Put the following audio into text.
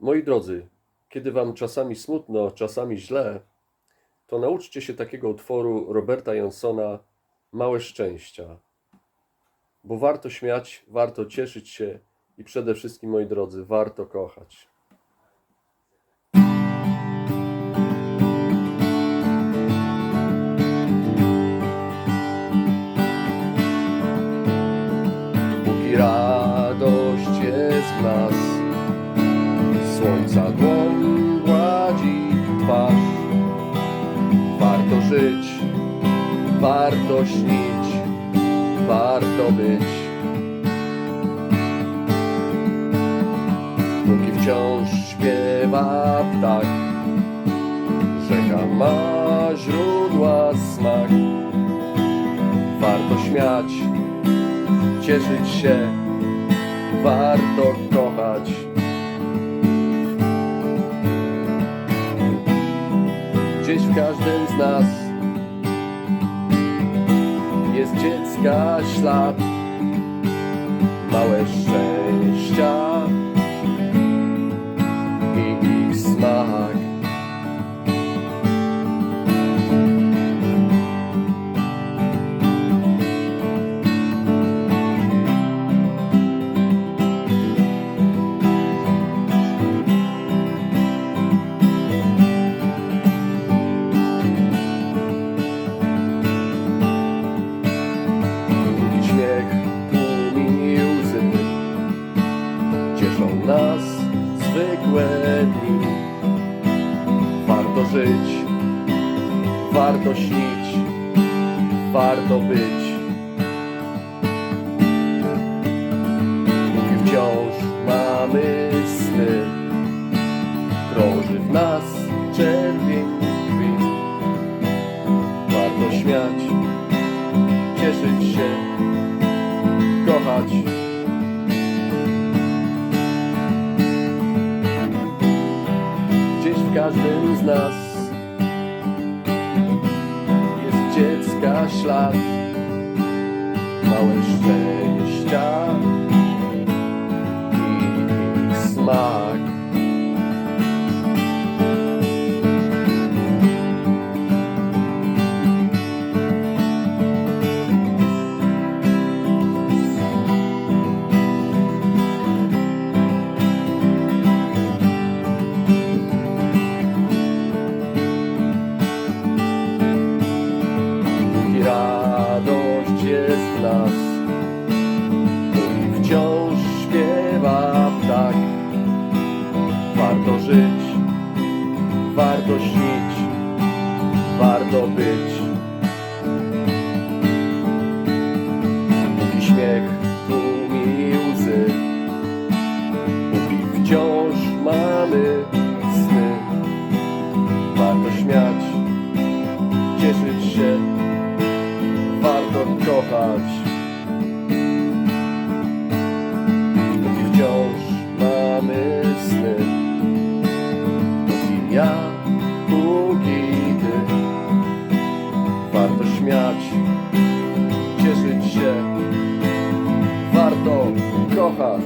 Moi drodzy, kiedy wam czasami smutno, czasami źle, to nauczcie się takiego utworu Roberta Jansona Małe szczęścia. Bo warto śmiać, warto cieszyć się i przede wszystkim, moi drodzy, warto kochać. Póki radość jest w nas, słońca dłoń gładzi twarz. Warto żyć, warto śnić, warto być. Póki wciąż śpiewa ptak, rzeka ma źródła smak. Warto śmiać, cieszyć się, warto kochać. Gdzieś w każdym z nas jest dziecka ślad, małe szczęścia Cieszą nas zwykłe dni. Warto żyć, warto śnić, warto być. Póki wciąż mamy sny Krąży w nas czerwień Warto śmiać cieszyć się, kochać. Każdym z nas jest dziecka ślad, małe szczęścia wciąż śpiewa ptak. Warto żyć, warto śnić, warto być. Póki śmiech tłumi łzy, póki wciąż mamy sny, warto śmiać, cieszyć się, warto kochać. Śmiać, cieszyć się, warto kochać.